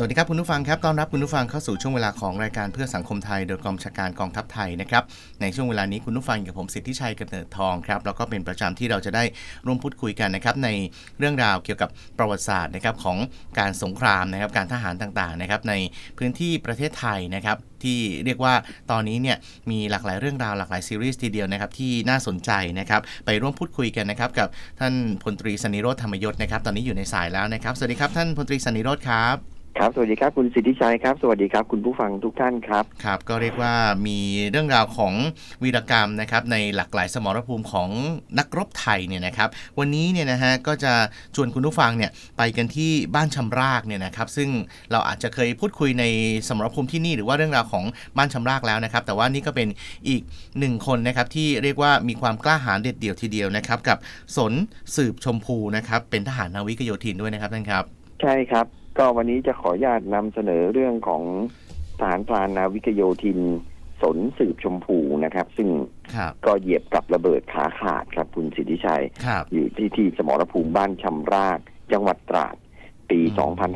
สวัสดีครับคุณผู้ฟังครับต้อนรับคุณผู้ฟังเข้าสู่ช่วงเวลาของรายการเพื่อสังคมไทย โดยกองชาการกองทัพไทยนะครับในช่วงเวลานี้คุณผู้ฟังกับผมสิทธิชัยกำเนิดทองครับแล้วก็เป็นประจำที่เราจะได้ร่วมพูดคุยกันนะครับในเรื่องราวเกี่ยวกับประวัติศาสตร์นะครับของการสงครามนะครับการทหารต่างๆนะครับในพื้นที่ประเทศไทยนะครับที่เรียกว่าตอนนี้เนี่ยมีหลากหลายเรื่องราวหลากหลายซีรีส์ทีเดียวนะครับที่น่าสนใจนะครับไปร่วมพูดคุยกันนะครับกับท่านพลตรีสนิโรธธรรมยศนะครับตอนนี้อยู่ในสายแล้วนะครับสวัสดีครับท่านพลตรีสนิโรธครับ ครับสวัสดีครับคุณสิทธิชัยครับ สวัสดีครับคุณผู้ฟังทุกท่านครับครับก็เรียกว่ามีเรื่องราวของวีรกรรมนะครับในหลากหลายสมรภูมิของนักรบไทยเนี่ยนะครับวันนี้เนี่ยนะฮะก็จะชวนคุณผู้ฟังเนี่ยไปกันที่บ้านชำรากเนี่ยนะครับซึ่งเราอาจจะเคยพูดคุยในสมรภูมิที่นี่ หรือว่าเรื่องราวของบ้านชำรากแล้วนะครับ แต่ว่านี่ก็เป็นอีกหนึ่งคนนะครับที่เรียกว่ามีความกล้าหาญเด็ดเดี่ยวทีเดียวนะครับกับสนสืบชมพูนะครับเป็นทหารนาวิกโยธินด้วยนะครับท่านครับใช่ครับ ก็วันนี้จะขออนุญาตนำเสนอเรื่องของทหารพรานนาวิกโยธิน สนสืบชมพูนะครับ ซึ่งครับก็เหยียบกับระเบิดขาขาดครับคุณสิทธิชัย ครับ อยู่ที่ที่สมรภูมิบ้านชำรากจังหวัดตราด ปี อืม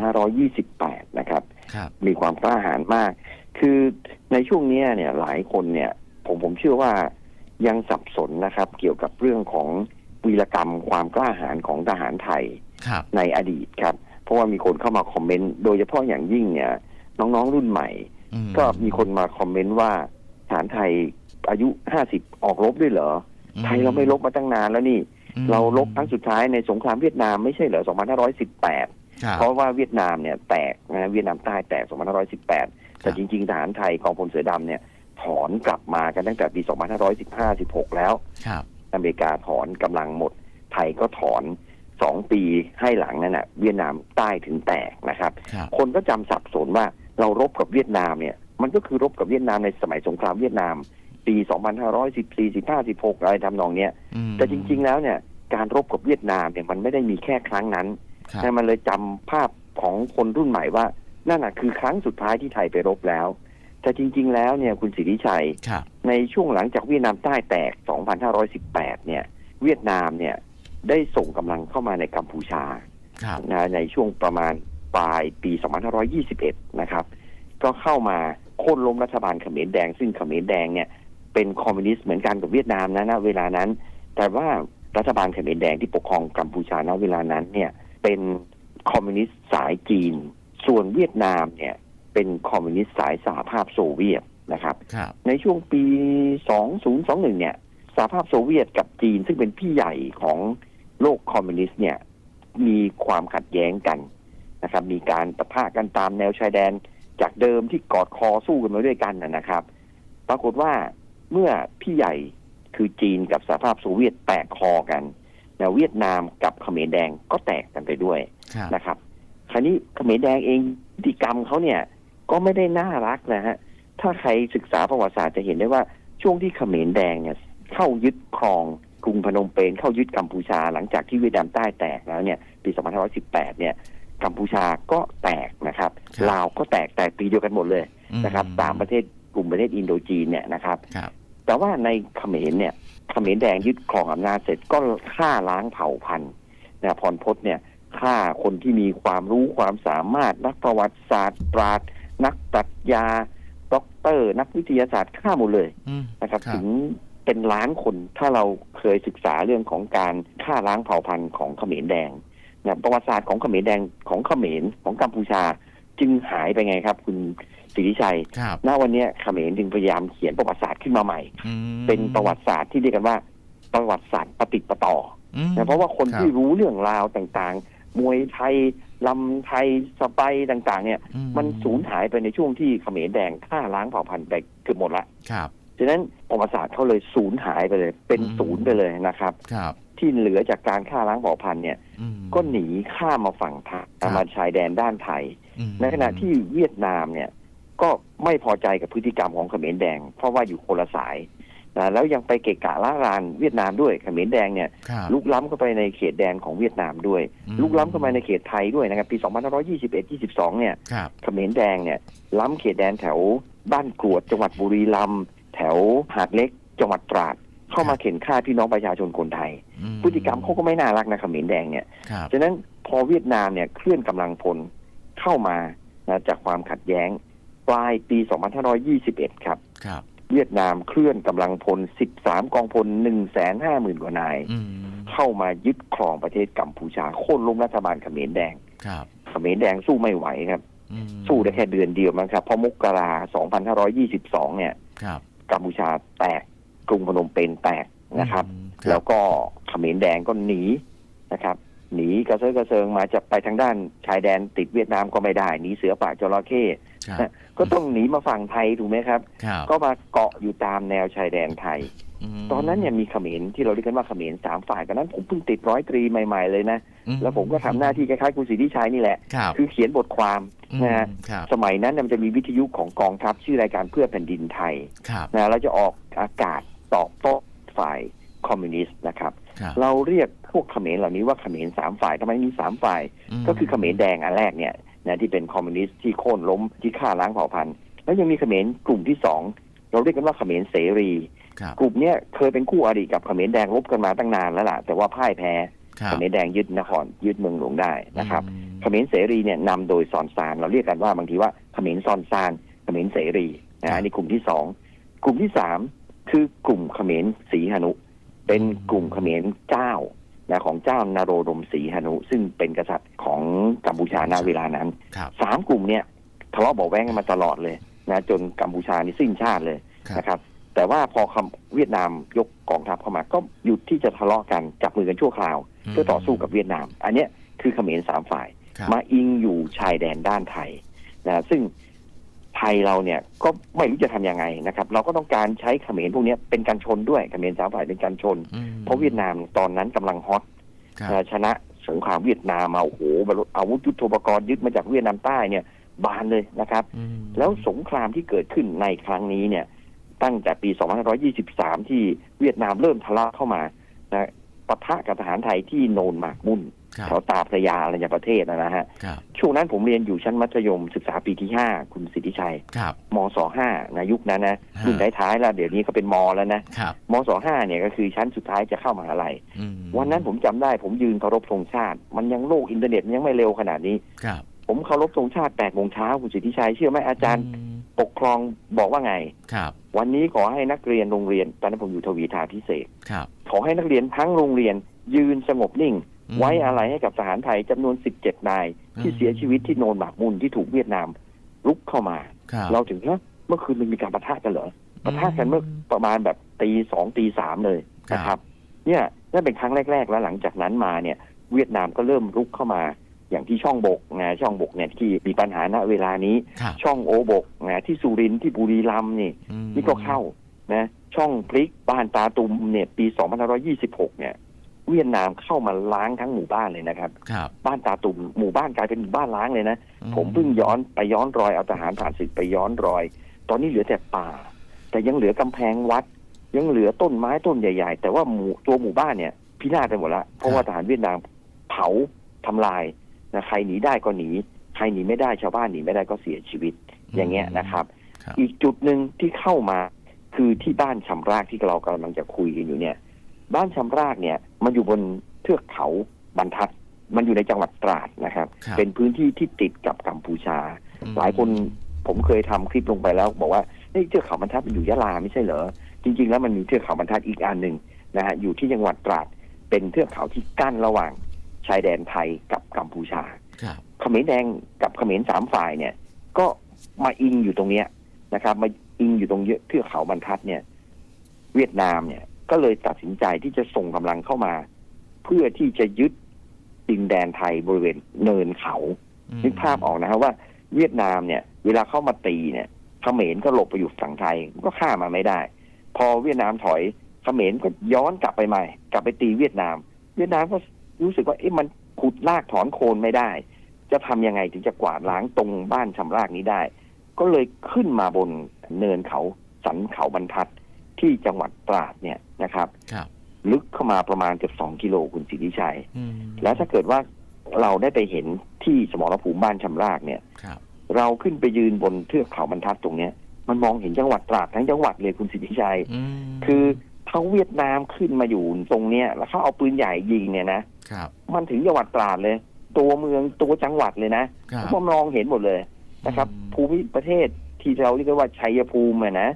2528 นะครับ ครับ มีความกล้าหาญมาก คือในช่วงเนี้ยเนี่ยหลายคนเนี่ย ผมผมเชื่อว่ายังสับสนนะครับ เกี่ยวกับเรื่องของวีรกรรมความกล้าหาญของทหารไทย ครับ ในอดีตครับ เพราะว่ามีคนเข้ามาคอมเมนต์โดยเฉพาะอย่างยิ่งเนี่ย น้องๆรุ่นใหม่อืมก็มีคนมาคอมเมนต์ว่าทหารไทยอายุห้าสิบออกรบด้วยเหรอ ไทยเราไม่รบมาตั้งนานแล้วนี่อืมเรารบครั้งสุดท้ายในสงครามเวียดนามไม่ใช่เหรอ2518ครับเพราะว่าเวียดนามเนี่ยแตกนะเวียดนามใต้แตก2518แต่จริงๆทหารไทยกองพลเสือดำเนี่ย ถอนกลับมากันตั้งแต่ปี2515-16แล้วครับอเมริกาถอนกำลังหมด ไทยก็ถอน สองปีให้หลังนั่นน่ะเวียดนามใต้ถึงแตกนะครับ ครับ คนก็จำสับสนว่าเรารบกับเวียดนามเนี่ยมันก็คือรบกับเวียดนามในสมัยสงครามเวียดนามปี 2514 15 16 อะไรทำนองเนี้ยอืมแต่จริง ๆ แล้วเนี่ยการรบกับเวียดนามเนี่ยมันไม่ได้มีแค่ครั้งนั้นครับแต่มันเลยจำภาพของคนรุ่นใหม่ว่านั่นน่ะคือครั้งสุดท้ายที่ไทยไปรบแล้ว แต่จริง ๆ แล้วเนี่ยคุณสิริชัย ครับในช่วงหลังจากเวียดนามใต้แตก 2518 เนี่ย เวียดนามเนี่ย ได้ส่งกำลังเข้ามาในกัมพูชาครับนะในช่วงประมาณปลายปี 2521 นะครับ ก็เข้ามาโค่นล้มรัฐบาลเขมรแดง ซึ่งเขมรแดงเนี่ยเป็นคอมมิวนิสต์เหมือนกันกับเวียดนามนะณเวลานั้น แต่ว่ารัฐบาลเขมรแดงที่ปกครองกัมพูชาณเวลานั้นเนี่ยเป็นคอมมิวนิสต์สายจีน ส่วนเวียดนามเนี่ยเป็นคอมมิวนิสต์สายสหภาพโซเวียตนะครับครับในช่วงปี 2021 เนี่ยสหภาพโซเวียตกับจีนซึ่งเป็นพี่ใหญ่ของ โลกคอมมิวนิสต์เนี่ยมีความขัดแย้งกันนะครับ มีการปะทะกันตามแนวชายแดนจากเดิมที่กอดคอสู้กันมาด้วยกันนะนะครับ ปรากฏว่าเมื่อพี่ใหญ่คือจีนกับสหภาพโซเวียตแตกคอกันนะเวียดนามกับเขมรแดงก็แตกกันไปด้วยครับนะครับ คราวนี้เขมรแดงเองพฤติกรรมเขาเนี่ยก็ไม่ได้น่ารักนะฮะ ถ้าใครศึกษาประวัติศาสตร์จะเห็นได้ว่าช่วงที่เขมรแดงเนี่ยเข้ายึดครอง กรุงพนมเปญเข้ายึดกัมพูชาหลังจากที่เวียดนามใต้แตกแล้วเนี่ยปี 2518 เนี่ยกัมพูชาก็แตกนะครับครับลาวก็แตกแตกปีเดียวกันหมดเลยนะครับอืตามประเทศกลุ่มประเทศอินโดจีนเนี่ยนะครับครับ แต่ว่าในเขมรเนี่ยเขมรแดงยึดครองอำนาจเสร็จก็ฆ่าล้างเผ่าพันธุ์นะพรพจน์เนี่ยฆ่าคนที่มีความรู้ความสามารถนักประวัติศาสตร์ปราชญ์นักปรัชญาด็อกเตอร์ นักวิทยาศาสตร์ฆ่าหมดเลยอืมนะครับครับ ถึง เป็นล้านคนถ้าเราเคยศึกษาเรื่องของการฆ่าล้างเผ่าพันธุ์ของเขมรแดงนะประวัติศาสตร์ของเขมรแดงของเขมรของกัมพูชาจึงหายไปไงครับ คุณสิริชัยครับณวันเนี้ยเขมรจึงพยายามเขียนประวัติศาสตร์ขึ้นมาใหม่อืมเป็นประวัติศาสตร์ที่เรียกกันว่า ประวัติศาสตร์ปฏิดประต่ออืมนะเพราะว่าคนรับที่รู้เรื่องราวต่างๆ มวยไทยลำไทยสไปต่างๆ เนี่ยอืมันสูญหายไปในช่วงที่เขมรแดงฆ่าล้างเผ่าพันธุ์ไปเกือบหมดละครับ ฉะนั้นประวัติศาสตร์เขาเลยสูญหายไปเลย เป็นอืมศูนย์ไปเลยนะครับ ครับ ที่เหลือจากการฆ่าล้างเผ่าพันธุ์เนี่ย อืม ก็หนีข้ามมาฝั่งไทยครับ มาชายแดนด้านไทย อืมในขณะที่เวียดนามเนี่ยก็ไม่พอใจกับพฤติกรรมของเขมรแดง เพราะว่าอยู่คนละสายนะแล้วยังไปเกะกะล่ารานเวียดนามด้วยเขมรแดงเนี่ยครับ ลุกล้ำเข้าไปในเขตแดนของเวียดนามด้วย อืม ลุกล้ำเข้ามาในเขตไทยด้วยนะครับปี 2521 22 เนี่ยครับ เขมรแดงเนี่ยล้ำเขตแดนแถวบ้านกรวดจังหวัดบุรีรัมย์ แถวหาดเล็กจังหวัดตราด เข้ามาเข็นฆ่าพี่น้องประชาชนคนไทยอืพฤติกรรมเขาก็ไม่น่ารักนะเขมรแดงเนี่ยครับฉะนั้นพอเวียดนามเนี่ยเคลื่อนกำลังพลเข้ามานะจากความขัดแย้ง ปลายปี 2521 ครับครับ เวียดนามเคลื่อนกำลังพล 13 กองพล 150,000 กว่านายอืมเข้ามายึดครองประเทศกัมพูชาโค่นล้มรัฐบาลเขมรแดงครับเขมรแดงสู้ไม่ไหวครับอืมสู้ได้แค่เดือนเดียวมั้งครับเพราะมกรา 2522 เนี่ยครับ กัมพูชาแตกกรุงพนมเปญแตกนะครับอืมแล้วก็เขมรแดงก็หนีนะครับ หนีกระเซาะกระเซิงมาจะไปทางด้านชายแดนติดเวียดนามก็ไม่ได้หนีเสือป่าจระเข้ครับก็ต้องหนีมาฝั่งไทยถูกไหมครับครับ ก็มาเกาะอยู่ตามแนวชายแดนไทยม ตอนนั้นเนี่ยมีเขมรที่เราเรียกกันว่าเขมรสามฝ่ายตอนนั้นผมเพิ่งติดร้อยตรีใหม่ๆเลยนะอืแล้วผมก็ทำหน้าที่คล้ายๆคุณสิทธิชัยนี่แหละครับคือเขียนบทความอืมนะฮะครับสมัยนั้นเนี่ยมันจะมีวิทยุของกองทัพชื่อรายการเพื่อแผ่นดินไทยครับนะเราจะออกอากาศตอบโต้ฝ่ายคอมมิวนิสต์นะครับครับ เราเรียกพวกเขมรเหล่านี้ว่าเขมรสามฝ่ายทำไมมีสามฝ่ายมก็คือเขมรแดงอันแรกเนี่ยนะที่เป็นคอมมิวนิสต์ที่โค่นล้มที่ฆ่าล้างเผ่าพันธุ์ แล้วยังมีเขมรกลุ่มที่สองเราเรียกกันว่าเขมรเสรีครับ กลุ่มเนี้ยเคยเป็นคู่อริกับเขมรแดงรบกันมาตั้งนานแล้วล่ะ แต่ว่าพ่ายแพ้ครัเขบมรแดงยึดนครยึดเมืองหลวงได้นะครับอืมเขมรเสรีเนี่ยนำโดยซอนซาน เราเรียกกันว่าบางทีว่าเขมรซอนซานเขมรเสรีนะอันนี้กลุ่มที่สองกลุ่มที่สามคือกลุ่มเขมรศรีหนุ เป็นกลุ่มเขมรเจ้านะของเจ้านโรดมศรีหนุ ซึ่งเป็นกษัตริย์ของกัมพูชาณเวลานั้นครับสามกลุ่มเนี่ยทะเลาะเบาะแว้งกันมาตลอดเลยนะจนกัมพูชานี่สิ้นชาติเลยครับนะครับ แต่ว่าพอคำเวียดนามยกกองทัพเข้ามาก็หยุดที่จะทะเลาะกันจับมือกันชั่วคราว เพื่อต่อสู้กับเวียดนาม อันเนี้ยคือเขมรสามฝ่ายครับมาอิงอยู่ชายแดนด้านไทยนะซึ่งไทยเราเนี่ยก็ไม่รู้จะทำยังไงนะครับ เราก็ต้องการใช้เขมรพวกเนี้ยเป็นการชนด้วยเขมรสามฝ่ายเป็นการชนอืมเพราะเวียดนามตอนนั้นกำลังฮอตครับนะชนะสงครามเวียดนามมาโอ้โหบรรลุอาวุธยุทโธปกรณ์ยึดมาจากเวียดนามใต้เนี่ยบานเลยนะครับอืมแล้วสงครามที่เกิดขึ้นในครั้งนี้เนี่ย ตั้งแต่ปี 2523 ที่เวียดนามเริ่มทะลักเข้ามานะปะทะกับทหารไทยที่โนนหมากมุ่นครับแถวตาพระยาอะไรอย่างประเทศนะฮะครับช่วงนั้นผมเรียนอยู่ชั้นมัธยมศึกษาปีที่5คุณสิทธิชัยครับมศ5นะยุคนั้นนะฮะรุ่นท้ายๆแล้วเดี๋ยวนี้ก็เป็นมแล้วนะครับมศ5เนี่ยก็คือชั้นสุดท้ายจะเข้ามหาลัยอืมวันนั้นผมจำได้ผมยืนเคารพธงชาติ มันยังโลกอินเทอร์เน็ตมันยังไม่เร็วขนาดนี้ครับผมเคารพธงชาติ8โมงเช้าคุณสิทธิชัยเชื่อไหมอาจารย์มปกครองบอกว่าไงครับ วันนี้ขอให้นักเรียนโรงเรียนตอนนั้นผมอยู่ทวีทาพิเศษกครับ ขอให้นักเรียนทั้งโรงเรียนยืนสงบนิ่งอืมไว้อะไรให้กับทหารไทยจำนวน 17 นาย ที่อืมเสียชีวิตที่โนนหมากมุนที่ถูกเวียดนามลุกเข้ามาครับเราถึงเฮ้ยเมื่อคืนมันมีการปะทะกันเหรอปะทะกันเมื่อประมาณแบบตีสองตีสามเลยนะครับ เนี่ยนั่นเป็นครั้งแรก ๆ แล้วหลังจากนั้นมาเนี่ย เวียดนามก็เริ่มลุกเข้ามา อย่างที่ช่องบกนะช่องบกเนี่ยที่มีปัญหาณเวลานี้ ครับช่องโอบกนะที่สุรินทร์ที่บุรีรัมย์นี่ อืมนี่ก็เข้านะช่องพลิกบ้านตาตุมเนี่ยปี 2526 เนี่ย เวียดนามเข้ามาล้างทั้งหมู่บ้านเลยนะครับ ครับบ้านตาตุมหมู่บ้านกลายเป็นหมู่บ้านล้างเลยนะ อืผมเพิ่งย้อนไปย้อนรอยเอาทหารผ่านศึกไปย้อนรอย ตอนนี้เหลือแต่ป่า แต่ยังเหลือกำแพงวัด ยังเหลือต้นไม้ต้นใหญ่ ๆ แต่ว่าหมู่ตัวหมู่บ้านเนี่ยพินาศไปหมดละเพราะว่าทหารเวียดนามเผาทำลาย นะใครหนีได้ก็หนี ใครหนีไม่ได้ชาวบ้านหนีไม่ได้ก็เสียชีวิตอย่างเงี้ยนะครับครับอีกจุดหนึ่งที่เข้ามาคือที่บ้านชำรากที่เรากำลังจะคุยกันอยู่เนี่ย บ้านชำรากเนี่ย มันอยู่บนเทือกเขาบรรทัด มันอยู่ในจังหวัดตราดนะครับครับเป็นพื้นที่ที่ติดกับกัมพูชาอืมหลายคนผมเคยทำคลิปลงไปแล้ว บอกว่าเฮ้ยเทือกเขาบรรทัดมันอยู่ยะลาไม่ใช่เหรอจริง ๆ แล้วมันมีเทือกเขาบรรทัดอีกอันหนึ่งนะฮะอยู่ที่จังหวัดตราด เป็นเทือกเขาที่กั้นระหว่าง ชายแดนไทยกับกัมพูชาครับเขมรแดงกับเขมรสามฝ่ายเนี่ย ก็มาอิงอยู่ตรงเนี้ยนะครับ มาอิงอยู่ตรงเทือกเขาบรรทัดเนี่ย เวียดนามเนี่ย ก็เลยตัดสินใจที่จะส่งกำลังเข้ามา เพื่อที่จะยึดดินแดนไทยบริเวณเนินเขาอืมนึกภาพออกนะครับว่า เวียดนามเนี่ย เวลาเข้ามาตีเนี่ยเขมรก็หลบไปอยู่ฝั่งไทยก็ฆ่ามาไม่ได้ พอเวียดนามถอยเขมรก็ย้อนกลับไปใหม่ กลับไปตีเวียดนาม เวียดนามก็ รู้สึกว่าเอ๊ะมันขุดลากถอนโคนไม่ได้ จะทำยังไงถึงจะกวาดล้างตรงบ้านชำรากนี้ได้ ก็เลยขึ้นมาบนเนินเขาสันเขาบรรทัดที่จังหวัดตราดเนี่ยนะครับครับ ลึกเข้ามาประมาณเกือบสองกิโลคุณสิทธิชัยอืมแล้วถ้าเกิดว่าเราได้ไปเห็นที่สมรภูมิบ้านชำรากเนี่ยครับ เราขึ้นไปยืนบนเทือกเขาบรรทัดตรงเนี้ย มันมองเห็นจังหวัดตราดทั้งจังหวัดเลยคุณสิทธิชัยอืมคือ ทั้งเวียดนามขึ้นมาอยู่ตรงเนี้ย แล้วเขาเอาปืนใหญ่ยิงเนี่ยนะครับ มันถึงจังหวัดตราดเลย ตัวเมืองตัวจังหวัดเลยนะครับผมมองเห็นหมดเลยนะครับ อืม ภูมิประเทศที่เราเรียกว่าชัยภูมิอะนะ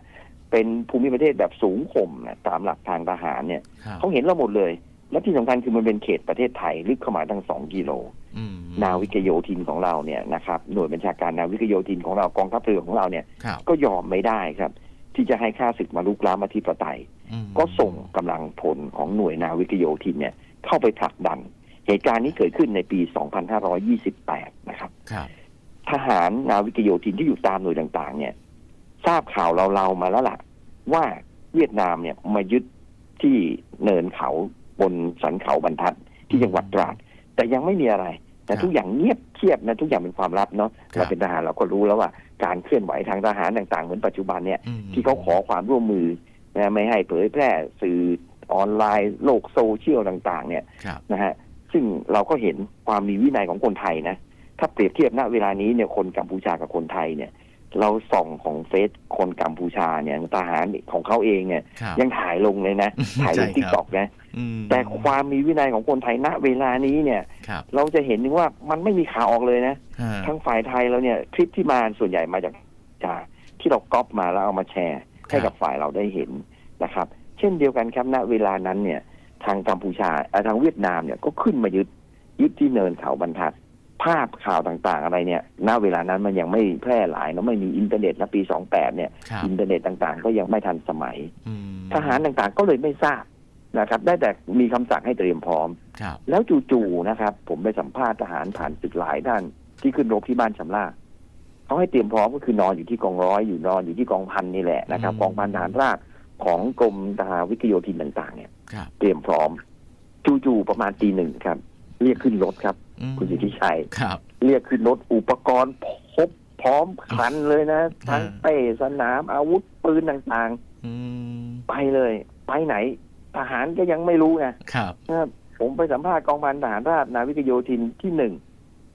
เป็นภูมิประเทศแบบสูงข่มนะตามหลักทางทหารเนี่ยครับเขาเห็นเราหมดเลย และที่สำคัญคือมันเป็นเขตประเทศไทยลึกเข้ามาตั้งสองกิโล อืมนาวิกโยธินของเราเนี่ยนะครับหน่วยบัญชาการนาวิกโยธินของเรากองทัพเรือของเราเนี่ย ครับก็ยอมไม่ได้ครับ ที่จะให้ข้าศึกมาลุกล้ำมาที่ปไตยอืมก็ส่งกำลังพลของหน่วยนาวิกโยธินเนี่ยเข้าไปผลักดัน เหตุการณ์นี้เกิดขึ้นในปี 2528 นะครับครับทหารนาวิกโยธินที่อยู่ตามหน่วยต่าง ๆ เนี่ย ทราบข่าวเราเราๆมาแล้วล่ะ ว่าเวียดนามเนี่ยมายึดที่เนินเขาบนสันเขาบรรทัดที่จังหวัดตราด แต่ยังไม่มีอะไร แต่ทุกอย่างเงียบ เชียบนะทุกอย่างเป็นความลับเนาะเราเป็นทหารเราก็รู้แล้วว่าการเคลื่อนไหวทางทหารต่างๆ เหมือนปัจจุบันเนี่ยอืมที่เขาขอความร่วมมือนะไม่ให้เผยแพร่สื่อออนไลน์โลกโซเชียลต่าง ๆ เนี่ยครับนะฮะซึ่งเราก็เห็นความมีวินัยของคนไทยนะถ้าเปรียบเทียบณเวลานี้เนี่ยคนกัมพูชากับคนไทยเนี่ย เราส่องของเฟซคนกัมพูชาเนี่ยทหารของเขาเองเนี่ย ครับยังถ่ายลงเลยนะถ่ายลงใช่ทิกคตรัอบกนะ อืมแต่ความมีวินัยของคนไทยณเวลานี้เนี่ย ครับเราจะเห็นถึงว่ามันไม่มีข่าวออกเลยนะ ฮะทั้งฝ่ายไทยเราเนี่ยคลิปที่มาส่วนใหญ่มาจากจาที่เราก๊อปมาแล้วเอามาแชร์ให้กับฝ่ายเราได้เห็นนะครับ เช่นเดียวกันครับณเวลานั้นเนี่ย ทางกัมพูชาเอ่อทางเวียดนามเนี่ยก็ขึ้นมายึดยึดที่เนินเขาบรรทัด ภาพข่าวต่างๆ อะไรเนี่ย ณ เวลานั้นมันยังไม่แพร่หลายเนอะไม่มีอินเทอร์เน็ตนะปี 28 เนี่ย ครับอินเทอร์เน็ตต่างๆ ก็ยังไม่ทันสมัย อืมทหารต่างๆ ก็เลยไม่ทราบนะครับ ได้แต่มีคำสั่งให้เตรียมพร้อม ครับแล้วจู่ๆนะครับ ผมไปสัมภาษณ์ทหารผ่านศึกหลายท่านที่ขึ้นรบที่บ้านชำราบเขาให้เตรียมพร้อมก็คือนอนอยู่ที่กองร้อยอยู่นอนอยู่ที่กองพันนี่แหละนะครับอืมกองพันทหารราบของกรมทหารวิทยโยธินต่างๆเนี่ย ครับเตรียมพร้อม จู่ๆประมาณตีหนึ่งครับ เรียกขึ้นรถครับอืม คุณสิทธิชัยครับเรียกขึ้นรถอุปกรณ์พบพร้อมครันเลยนะ ทั้งอ่าเป้สนามอาวุธปืนต่างอืมๆไปเลย ไปไหน ทหารก็ยังไม่รู้นะครับนะครับผมไปสัมภาษณ์กองพันทหารราบนาวิกโยธินที่หนึ่ง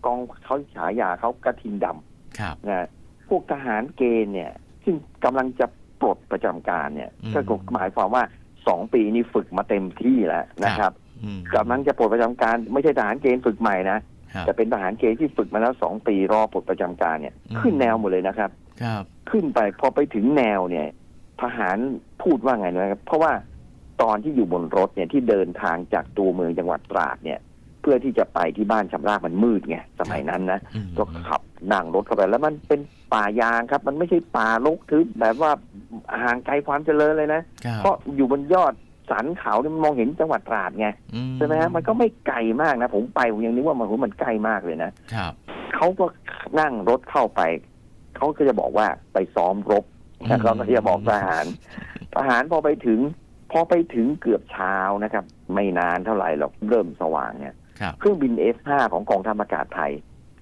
กองเขาฉายาเขากระทิงดำครับนะพวกทหารเกณฑ์เนี่ย ซึ่งกำลังจะปลดประจำการเนี่ยอืมก็หมายความว่าสองปีนี้ฝึกมาเต็มที่แล้วนะครับอืม กำลังจะปลดประจำการไม่ใช่ทหารเกณฑ์ฝึกใหม่นะครับจะเป็นทหารเกณฑ์ที่ฝึกมาแล้วสองปีรอปลดประจำการเนี่ยอืมขึ้นแนวหมดเลยนะครับ ครับขึ้นไปพอไปถึงแนวเนี่ย ทหารพูดว่าไงนะครับเพราะว่าตอนที่อยู่บนรถเนี่ยที่เดินทางจากตัวเมืองจังหวัดตราดเนี่ย เพื่อที่จะไปที่บ้านชำราบมันมืดไงสมัยนั้นนะอืมก็ขับนั่งรถเข้าไปแล้วมันเป็นป่ายางครับ มันไม่ใช่ป่ารกทึบแบบว่าห่างไกลความเจริญเลยนะครับเพราะอยู่บนยอด สันเขาเนี่ยมันมองเห็นจังหวัดตราดไงอืใช่ไหมฮะมันก็ไม่ไกลมากนะ ผมไปผมยังนึกว่ามันโหมันใกล้มากเลยนะครับเขาก็นั่งรถเข้าไปเขาก็จะบอกว่าไปซ้อมรบนะเขาก็จะบอกทหารทหารพอไปถึง พอไปถึงเกือบเช้านะครับ ไม่นานเท่าไหร่หรอกเริ่มสว่างเนี่ยครับเครื่องบิน F5 ของกองทัพอากาศไทย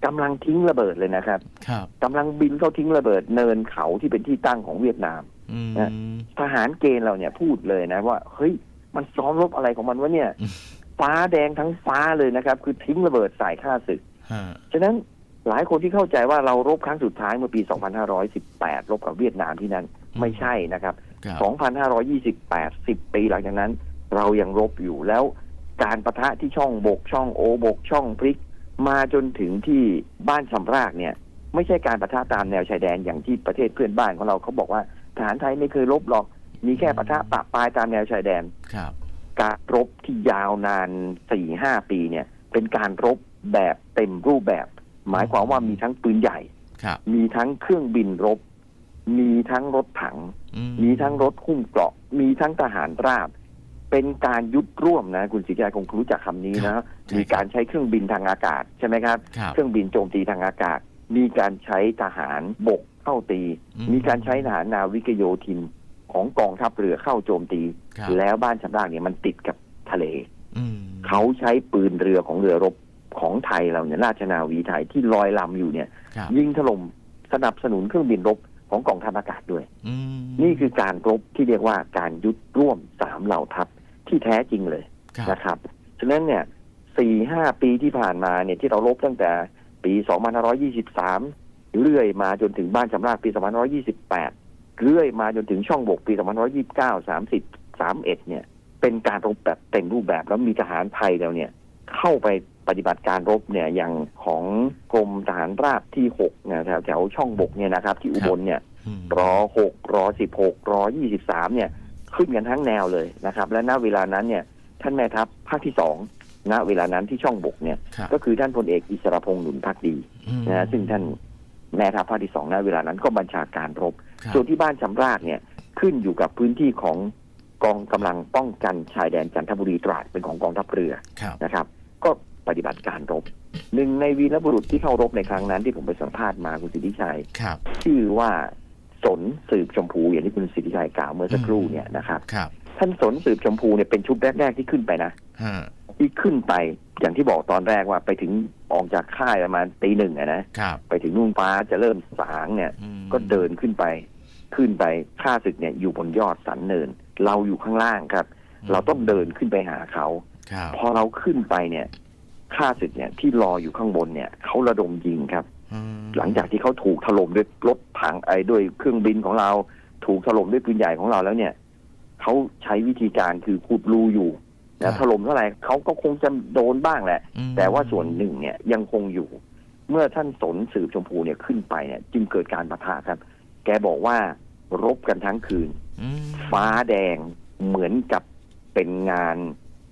กำลังทิ้งระเบิดเลยนะครับครับ กำลังบินเข้าทิ้งระเบิดเนินเขาที่เป็นที่ตั้งของเวียดนามอืมนะ ทหารเกณฑ์เราเนี่ยพูดเลยนะว่าเฮ้ยมันซ้อมรบอะไรของมันวะเนี่ยอืมฟ้าแดงทั้งฟ้าเลยนะครับ คือทิ้งระเบิดใส่ข้าศึกฮะฉะนั้นหลายคนที่เข้าใจว่าเรารบครั้งสุดท้ายเมื่อปี 2518 รบกับเวียดนามที่นั่นไม่ใช่นะครับครับ 2,528 10 ปีหลังจากนั้น เรายังรบอยู่แล้วการประทะที่ช่องบกช่องโอบกช่องพริก มาจนถึงที่บ้านสำรากเนี่ย ไม่ใช่การประทะตามแนวชายแดนอย่างที่ประเทศเพื่อนบ้านของเราเขาบอกว่า ทหารไทยไม่เคยรบหรอก มีแค่ประทะปะปลายตามแนวชายแดน ครับ การรบที่ยาวนานสี่ห้าปีเนี่ย เป็นการรบแบบเต็มรูปแบบ หมายความว่ามีทั้งปืนใหญ่ ครับ มีทั้งเครื่องบินรบ มีทั้งรถถัง อืมีทั้งรถหุ้มเกราะ มีทั้งทหารราบ เป็นการยุดร่วมนะ คุณสิริยาคงรู้จักคำนี้นะ มีการใช้เครื่องบินทางอากาศใช่ไหมครับ ครับ เครื่องบินโจมตีทางอากาศ มีการใช้ทหารบก เข้าตีอืมีการใช้ทหารนาวิกโยธินของกองทัพเรือเข้าโจมตีครับแล้วบ้านชำรากเนี่ยมันติดกับทะเลอืมเขาใช้ปืนเรือของเรือรบของไทยเราเนี่ยราชนาวีไทยที่ลอยลำอยู่เนี่ยครับยิงถล่มสนับสนุนเครื่องบินรบของกองทัพอากาศด้วยอืมนี่คือการรบที่เรียกว่าการยุดร่วมสามเหล่าทัพที่แท้จริงเลยครับนะครับฉะนั้นเนี่ยสี่ห้าปีที่ผ่านมาเนี่ยที่เรารบตั้งแต่ปี2523 เรื่อยมาจนถึงบ้านชำราบปี 2528 เรื่อยมาจนถึงช่องบกปี 2529 30 31 เนี่ย เป็นการรบแบบเต็มรูปแบบแล้วมีทหารไทยแล้วเนี่ย เข้าไปปฏิบัติการรบเนี่ยอย่างของกรมทหารราบที่6เนี่ยแถวแถวช่องบกเนี่ยนะครับ ที่อุบลเนี่ยอืมรอหกรอสิบหกรอยี่สิบสามเนี่ย ขึ้นกันทั้งแนวเลยนะครับ และณเวลานั้นเนี่ย ท่านแม่ทัพภาคที่สองณเวลานั้นที่ช่องบกเนี่ยครับก็คือท่านพลเอกอิสรพงษ์หนุนพักดีอืมนะฮะซึ่งท่าน แม่ทัพภาคที่สองณเวลานั้นก็บัญชาการรบ ครับส่วนที่บ้านชำรากเนี่ยขึ้นอยู่กับพื้นที่ของกองกำลังป้องกันชายแดนจันทบุรีตราดเป็นของกองทัพเรือครับนะครับ ก็ปฏิบัติการรบหนึ่งในวีรบุรุษที่เข้ารบในครั้งนั้นที่ผมไปสัมภาษณ์มาคุณสิทธิชัย ครับชื่อว่าสนสืบชมพูอย่างที่คุณสิทธิชัยกล่าวเมื่อสักครู่เนี่ยนะครับ ครับท่านสนสืบชมพูเนี่ยเป็นชุดแรก ๆ ที่ขึ้นไปนะ ฮะ ที่ขึ้นไปอย่างที่บอกตอนแรกว่าไปถึงออกจากค่ายประมาณตีหนึ่งอะนะครับ ไปถึงนุ่งฟ้าจะเริ่มสางเนี่ย อืมก็เดินขึ้นไป ขึ้นไปข้าศึกเนี่ยอยู่บนยอดสันเนิน เราอยู่ข้างล่างครับ เราต้องเดินขึ้นไปหาเขา ครับพอเราขึ้นไปเนี่ยข้าศึกเนี่ยที่รออยู่ข้างบนเนี่ยเขาระดมยิงครับ อืมหลังจากที่เขาถูกถล่มด้วยรถถังไอ้ด้วยเครื่องบินของเรา ถูกถล่มด้วยปืนใหญ่ของเราแล้วเนี่ยเขาใช้วิธีการคือขุดรูอยู่ นะถล่มเท่าไหร่เขาก็คงจะโดนบ้างแหละอืมแต่ว่าส่วนหนึ่งเนี่ยยังคงอยู่ เมื่อท่านสนสืบชมพูเนี่ยขึ้นไปเนี่ย จึงเกิดการปะทะครับ แกบอกว่ารบกันทั้งคืนอืมฟ้าแดงเหมือนกับเป็นงาน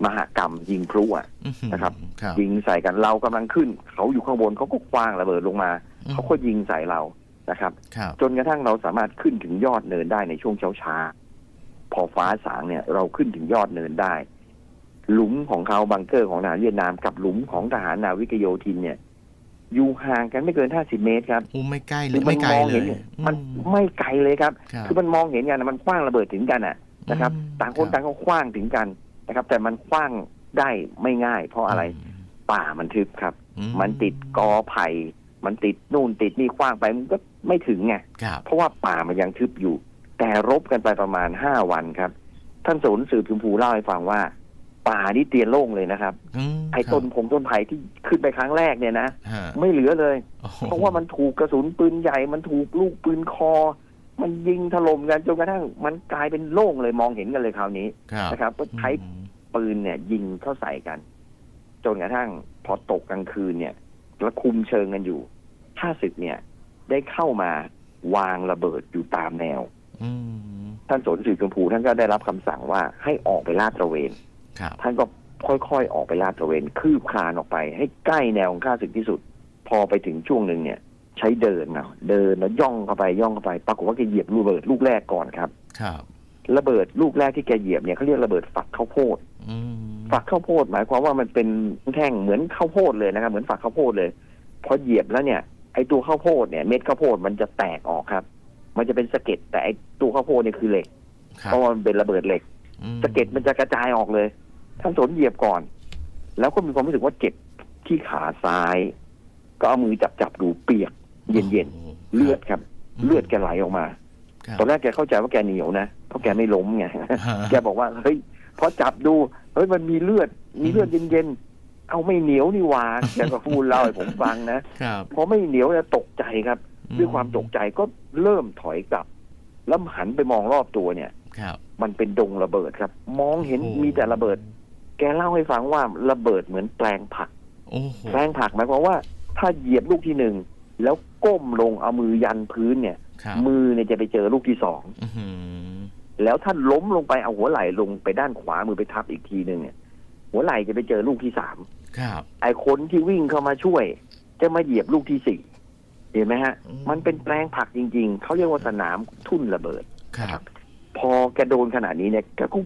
มหกรรมยิงพลุอะอืมนะครับครับ ยิงใส่กันเรากำลังขึ้น เขาอยู่ข้างบนเขาก็คว้างระเบิดลงมาอืมเขาก็ยิงใส่เรานะครับครับ จนกระทั่งเราสามารถขึ้นถึงยอดเนินได้ในช่วงเช้าช้าๆพอฟ้าสางเนี่ยเราขึ้นถึงยอดเนินได้ หลุมของเขาบังเกอร์ของทหารเวียดนามกับหลุมของทหารนาวิกโยธินเนี่ยอยู่ห่างกันไม่เกิน50เมตรครับอู้ไม่ใกล้เลคืยมัไม่ไกลมองเลเห็นยมันอืไม่ไกลเลยครับครับ คือมันมองเห็นกันนะมันคว้างระเบิดถึงกันอะนะครับอืมต่างคนครับต่างก็คว้างถึงกันนะครับ แต่มันคว้างได้ไม่ง่าย เพราะอะไรมป่ามันทึบครับอืมันติดกอไผ่มันติดนู่นติดนี่คว้างไปมันก็ไม่ถึงไงครับเพราะว่าป่ามันยังทึบอยู่ แต่รบกันไปประมาณห้าวันครับ ท่านสนสืบชมพูเล่าให้ฟังว่า ป่านี่เตียนโล่งเลยนะครับมไอ้ต้นพงต้นไผ่ที่ขึ้นไปครั้งแรกเนี่ยนะฮะไม่เหลือเลยโอ้โหเพราะว่ามันถูกกระสุนปืนใหญ่มันถูกลูกปืนคอ มันยิงถล่มกันจนกระทั่งมันกลายเป็นโล่งเลยมองเห็นกันเลยคราวนี้ครับนะครับ ก็ใช้อืมปืนเนี่ย ยิงเข้าใส่กัน จนกระทั่งพอตกกลางคืนเนี่ยแล้วคุมเชิงกันอยู่ข้าศึกเนี่ย ได้เข้ามาวางระเบิดอยู่ตามแนวอืมท่านสนสีชมพูท่านก็ได้รับคำสั่งว่าให้ออกไปลาดตระเวนครับ ท่านก็ค่อยๆออกไปลาดตระเวนคืบคลานออกไป ให้ใกล้แนวของข้าศึกที่สุด พอไปถึงช่วงหนึ่งเนี่ย ใช้เดินเอาเดินแล้วย่องเข้าไปย่องเข้าไป ปรากฏว่าแกเหยียบระเบิดลูกแรกก่อนครับ ครับระเบิดลูกแรกที่แกเหยียบเนี่ยเขาเรียกระเบิดฝักข้าวโพดอืมฝักข้าวโพดหมายความว่ามันเป็นแท่งเหมือนข้าวโพดเลยนะครับ เหมือนฝักข้าวโพดเลยพอเหยียบแล้วเนี่ยไอตัวข้าวโพดเนี่ยเม็ดข้าวโพดมันจะแตกออกครับ มันจะเป็นสะเก็ดแต่ไอตัวข้าวโพดเนี่ยคือเหล็กครับเพราะว่ามันเป็นระเบิดเหล็กอืมสะเก็ดมันจะกระจายออกเลย ท่านสนเหยียบก่อน แล้วก็มีความรู้สึกว่าเจ็บที่ขาซ้าย ก็เอามือจับจับๆดูเปียก เย็นโอ้โหๆเลือดครับ เลือดแกไหลออกมาครับตอนแรกแกเข้าใจว่าแกเหนียวนะเพราะแกไม่ล้มไงฮะแกบอกว่าเฮ้ยพอจับดูเฮ้ยมันมีเลือด มีเลือดเย็นๆเอาไม่เหนียวนี่หว่าแกก็พูดเล่าให้ผมฟังนะครับพอไม่เหนียวเนี่ยตกใจครับด้วยความตกใจก็เริ่มถอยกลับ แล้วหันไปมองรอบตัวเนี่ยครับมันเป็นดงระเบิดครับ มองเห็นโอ้มีแต่ระเบิด แกเล่าให้ฟังว่าระเบิดเหมือนแปลงผัก โอ้โหแปลงผักหมายความว่า ถ้าเหยียบลูกที่หนึ่งแล้วก้มลงเอามือยันพื้นเนี่ย ครับมือเนี่ยจะไปเจอลูกที่สองอื้อหือแล้วถ้าล้มลงไปเอาหัวไหล่ลงไปด้านขวามือไปทับอีกทีหนึ่งเนี่ย หัวไหล่จะไปเจอลูกที่สามครับไอ้คนที่วิ่งเข้ามาช่วย จะมาเหยียบลูกที่สี่เห็นไหมฮะ อืมมันเป็นแปลงผักจริง ๆ เขาเรียกว่าสนามทุ่นระเบิด ครับ พอแกโดนขนาดนี้เนี่ยแกก็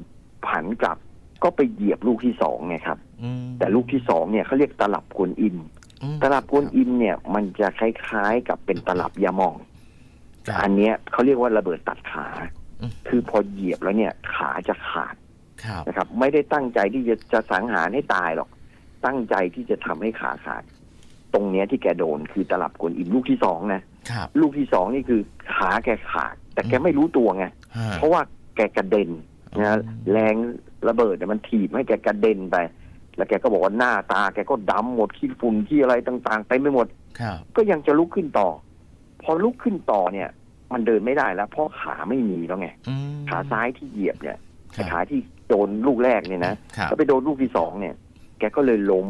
ผันกลับ ก็ไปเหยียบลูกที่สองไงครับอืมแต่ลูกที่สองเนี่ยเขาเรียกตลับกวนอิมอืมตลับกวนอิมเนี่ย มันจะคล้ายๆกับเป็นตลับยาหมองครับอันเนี้ยเขาเรียกว่าระเบิดตัดขาอืมคือพอเหยียบแล้วเนี่ยขาจะขาดครับนะครับ ไม่ได้ตั้งใจที่จะจะสังหารให้ตายหรอก ตั้งใจที่จะทำให้ขาขาด ตรงเนี้ยที่แกโดนคือตลับกวนอิมลูกที่สองนะครับลูกที่สองนี่คือขาแกขาด แต่แกไม่รู้ตัวไงฮะเพราะว่าแกกระเด็นอืนะมแรง ระเบิดเนี่ยมันถีบให้แกกระเด็นไป แล้วแกก็บอกว่าหน้าตาแกก็ดำหมดขี้ฝุ่นขี้อะไรต่างๆเต็มไปหมดครับก็ยังจะลุกขึ้นต่อ พอลุกขึ้นต่อเนี่ย มันเดินไม่ได้แล้วเพราะขาไม่มีแล้วไงอืมขาซ้ายที่เหยียบเนี่ยครับขาที่โดนลูกแรกเนี่ยนะครับแล้วไปโดนลูกที่สองเนี่ย แกก็เลยล้ม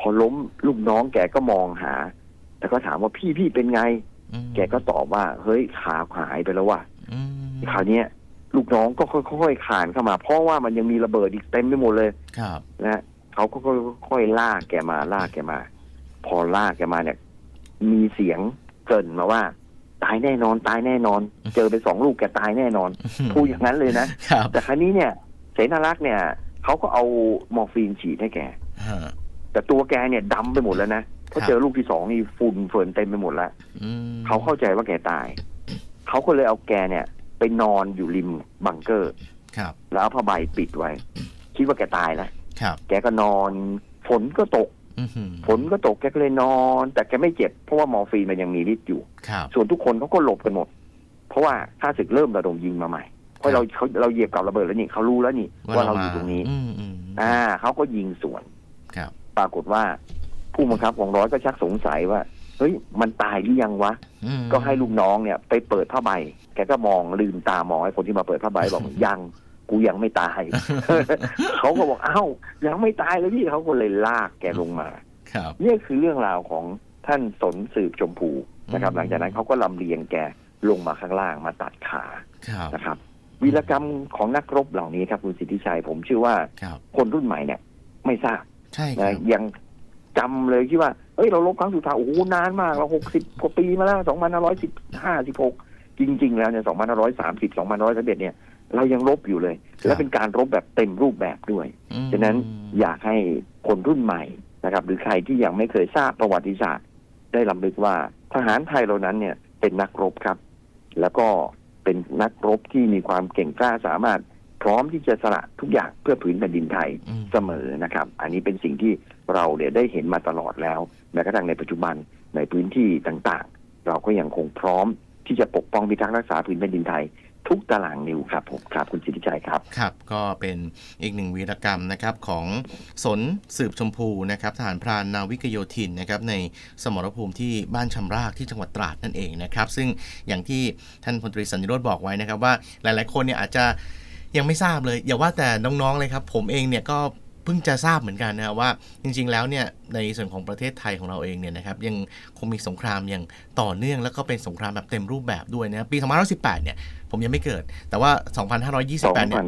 พอล้มลูกน้องแกก็มองหา แล้วก็ถามว่าพี่พี่เป็นไงอืมแกก็ตอบว่า เฮ้ยขาหายไปแล้วว่ะอืมคราวเนี้ย ลูกน้องก็ค่อยๆคลานเข้ามา เพราะว่ามันยังมีระเบิดอีกเต็มไปหมดเลยครับนะเขาก็ค่อยๆลากแกมาลากแกมา พอลากแกมาเนี่ย มีเสียงเกรินมาว่า ตายแน่นอนตายแน่นอน เจอไปสองลูกแกตายแน่นอนพูดอย่างนั้นเลยนะครับแต่ครั้นี้เนี่ยเสนารักษ์เนี่ยเขาก็เอามอร์ฟีนฉีดให้แกฮะแต่ตัวแกเนี่ยดำไปหมดแล้วนะเพราะครับเจอลูกที่สองนี่ฝุ่นเฟินเต็มไปหมดแล้วอืมเขาเข้าใจว่าแกตาย เขาก็เลยเอาแกเนี่ย ไปนอนอยู่ริมบังเกอร์ ครับ แล้วเอาผ้าใบปิดไว้ คิดว่าแกตายแล้วครับ แกก็นอน ฝนก็ตก อือหือฝนก็ตกแกก็เลยนอน แต่แกไม่เจ็บ เพราะว่ามอร์ฟีนมันยังมีฤทธิ์อยู่ ครับ ส่วนทุกคนเขาก็หลบกันหมด เพราะว่าข้าศึกเริ่มระดมยิงมาใหม่ เพราะเราเขาเราเหยียบกับระเบิดแล้วนี่เขารู้แล้วนี่ว่าเราอยู่ตรงนี้ อืมอืมอ่าเขาก็ยิงสวน ครับ ปรากฏว่าผู้บังคับของร้อยก็ชักสงสัยว่า เฮ้ยมันตายหรือยังวะอืมก็ให้ลูกน้องเนี่ยไปเปิดผ้าใบ แกก็มองลืมตามองให้คนที่มาเปิดผ้าใบบอกยังกูยังไม่ตาย เขาก็บอกเอ้ายังไม่ตายเลยพี่เขาก็เลยลากแกลงมาครับเนี่ยคือเรื่องราวของท่านสนสืบชมพูนะครับอืมหลังจากนั้นเขาก็ลำเลียงแกลงมาข้างล่างมาตัดขาครับนะครับ วีรกรรมของนักรบเหล่านี้ครับคุณสิทธิชัยผมเชื่อว่าครับคนรุ่นใหม่เนี่ย ไม่ทราบใช่คนะรับยัง จำเลยที่ว่าเอ้ยเราลบครั้งสุดท้ายโอ้โหนานมากเราหกสิบกว่าปีมาแล้วสองพันร้อยสิบห้าสิบหกจริง ๆ แล้วเนี่ยสองพันร้อยสามสิบสองพันร้อยสิบเอ็ดเนี่ยเรายังรบอยู่เลย และเป็นการรบแบบเต็มรูปแบบด้วยอืมฉะนั้นอยากให้คนรุ่นใหม่นะครับ หรือใครที่ยังไม่เคยทราบประวัติศาสตร์ ได้ลำลึกว่าทหารไทยเหล่านั้นเนี่ยเป็นนักรบครับ แล้วก็เป็นนักรบที่มีความเก่งกล้าสามารถ พร้อมที่จะสละทุกอย่างเพื่อผืนแผ่นดินไทยอืมเสมอนะครับ อันนี้เป็นสิ่งที่เราเนี่ยได้เห็นมาตลอดแล้วแม้กระทั่งในปัจจุบันในพื้นที่ต่างๆ เราก็ยังคงพร้อมที่จะปกป้องพิทักษ์รักษาผืนแผ่นดินไทยทุกตารางนิ้วครับผมครับคุณสิทธิชัยครับครับ ก็เป็นอีกหนึ่งวีรกรรมนะครับของสนสืบชมพูนะครับทหารพรานนาวิกโยธินนะครับในสมรภูมิที่บ้านชำรากที่จังหวัดตราดนั่นเองนะครับ ซึ่งอย่างที่ท่านพลตรีสันนิโรธบอกไว้นะครับว่าหลายๆ คนเนี่ยอาจจะ ยังไม่ทราบเลย อย่าว่าแต่น้องๆเลยครับ ผมเองเนี่ยก็เพิ่งจะทราบเหมือนกันนะครับว่าจริง ๆ แล้วเนี่ยในส่วนของประเทศไทยของเราเองเนี่ยนะครับยังคงมีสงครามอย่างต่อเนื่องแล้วก็เป็นสงครามแบบเต็มรูปแบบด้วยนะปี2518 เนี่ยผมยังไม่เกิด แต่ว่า 2528เนี่ย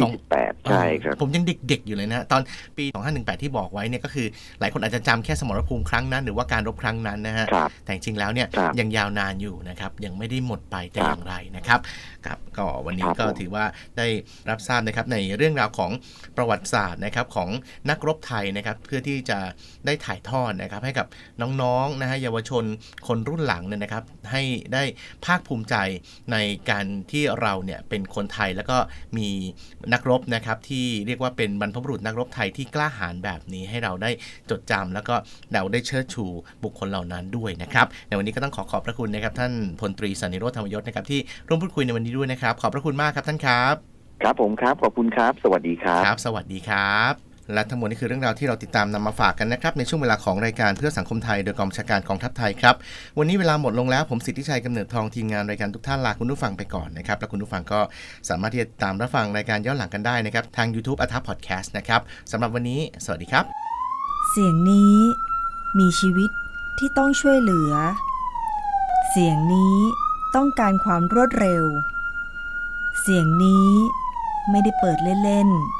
สอง2028 ใช่ครับ ผมยังเด็กๆอยู่เลยนะตอนปี 2518 ที่บอกไว้เนี่ยก็คือ หลายคนอาจจะจำแค่สมรภูมิครั้งนั้น หรือว่าการรบครั้งนั้นนะฮะครับแต่จริงๆแล้วเนี่ยครับยังยาวนานอยู่นะครับ ยังไม่ได้หมดไปแต่ครับอย่างไรนะครับครับก็วันนี้ครับก็ผมถือว่าได้รับทราบนะครับในเรื่องราวของประวัติศาสตร์นะครับของนักรบไทยนะครับเพื่อที่จะได้ถ่ายทอดนะครับให้กับน้องๆนะฮะเยาวชนคนรุ่นหลังเนี่ยนะครับ ให้ได้ภาคภูมิใจในการที่เราเนี่ยเป็นคนไทยแล้วก็มีนักรบนะครับที่เรียกว่าเป็นบรรพบุรุษนักรบไทยที่กล้าหาญแบบนี้ให้เราได้จดจำแล้วก็เราได้เชิดชูบุคคลเหล่านั้นด้วยนะครับในวันนี้ก็ต้องขอขอบพระคุณนะครับท่านพลตรีสันนิโรธธรรมยศนะครับที่ร่วมพูดคุยในวันนี้ด้วยนะครับ ขอบพระคุณมากครับท่านครับ ครับผมครับขอบคุณครับ สวัสดีครับครับ สวัสดีครับ และทั้งหมดนี้คือเรื่องราวที่เราติดตามนำมาฝากกันนะครับ ในช่วงเวลาของรายการเพื่อสังคมไทยโดยกองชาการกองทัพไทยครับ วันนี้เวลาหมดลงแล้วผมสิทธิชัยกำเนิดทองทีมงานรายการทุกท่านลาคุณผู้ฟังไปก่อนนะครับ และคุณผู้ฟังก็สามารถที่จะตามรับฟังรายการย้อนหลังกันได้นะครับ ทาง YouTube อัทัพพอดแคสต์นะครับสำหรับวันนี้สวัสดีครับ เสียงนี้มีชีวิตที่ต้องช่วยเหลือ เสียงนี้ต้องการความรวดเร็ว เสียงนี้ไม่ได้เปิดเล่นๆ